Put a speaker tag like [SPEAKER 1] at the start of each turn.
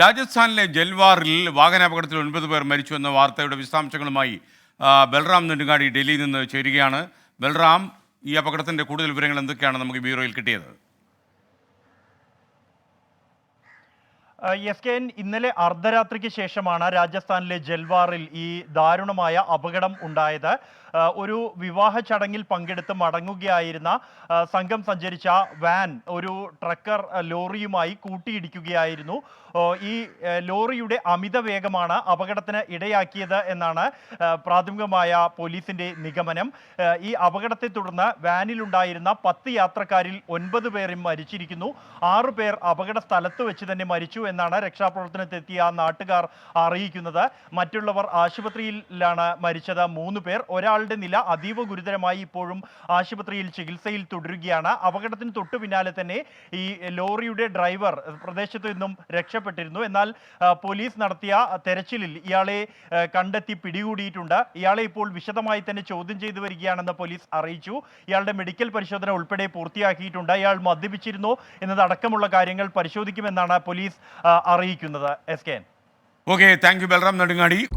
[SPEAKER 1] രാജസ്ഥാനിലെ ജൽവാറിൽ വാഹനാപകടത്തിൽ ഒൻപത് പേർ മരിച്ചു എന്ന വാർത്തയുടെ വിശദാംശങ്ങളുമായി ബൽറാം നെടുങ്ങാടി ഡൽഹിയിൽ നിന്ന് ചേരുകയാണ്. ബൽറാം ഈ അപകടത്തിന്റെ കൂടുതൽ വിവരങ്ങൾ എന്തൊക്കെയാണ് നമുക്ക് ബ്യൂറോയിൽ കിട്ടിയത്?
[SPEAKER 2] എസ് കെ എൻ ഇന്നലെ അർദ്ധരാത്രിക്ക് ശേഷമാണ് രാജസ്ഥാനിലെ ജൽവാറിൽ ഈ ദാരുണമായ അപകടം ഉണ്ടായത്. ഒരു വിവാഹ ചടങ്ങിൽ പങ്കെടുത്ത് മടങ്ങുകയായിരുന്ന സംഘം സഞ്ചരിച്ച വാൻ ഒരു ട്രക്കർ ലോറിയുമായി കൂട്ടിയിടിക്കുകയായിരുന്നു. ഈ ലോറിയുടെ അമിത വേഗമാണ് അപകടത്തിന് ഇടയാക്കിയത് എന്നാണ് പ്രാഥമികമായ പോലീസിന്റെ നിഗമനം. ഈ അപകടത്തെ തുടർന്ന് വാനിലുണ്ടായിരുന്ന പത്ത് യാത്രക്കാരിൽ ഒൻപത് പേരും മരിച്ചിരിക്കുന്നു. ആറു പേർ അപകട സ്ഥലത്ത് വെച്ച് തന്നെ മരിച്ചു. എന്നാണ് രക്ഷാപ്രവർത്തനത്തെത്തിയ നാട്ടുകാർ അറിയിക്കുന്നത്. മറ്റുള്ളവർ ആശുപത്രിയിലാണ് മരിച്ചത്. മൂന്ന് പേർ ഒരാളുടെ നില അതീവ ഗുരുതരമായി ഇപ്പോഴും ആശുപത്രിയിൽ ചികിത്സയിൽ തുടരുകയാണ്. അപകടത്തിന് തൊട്ടു പിന്നാലെ തന്നെ ഈ ലോറിയുടെ ഡ്രൈവർ പ്രദേശത്തു നിന്നും രക്ഷപ്പെട്ടിരുന്നു. എന്നാൽ പോലീസ് നടത്തിയ തെരച്ചിലിൽ ഇയാളെ കണ്ടെത്തി പിടികൂടിയിട്ടുണ്ട്. ഇയാളെ ഇപ്പോൾ വിശദമായി തന്നെ ചോദ്യം ചെയ്തു വരികയാണെന്ന് പോലീസ് അറിയിച്ചു. ഇയാളുടെ മെഡിക്കൽ പരിശോധന ഉൾപ്പെടെ പൂർത്തിയാക്കിയിട്ടുണ്ട്. ഇയാൾ മദ്യപിച്ചിരുന്നു എന്നതടക്കമുള്ള കാര്യങ്ങൾ പരിശോധിക്കുമെന്നാണ് പോലീസ് അറിയിക്കുന്നത്. S K N.
[SPEAKER 1] Okay thank you Balram Nedungadi.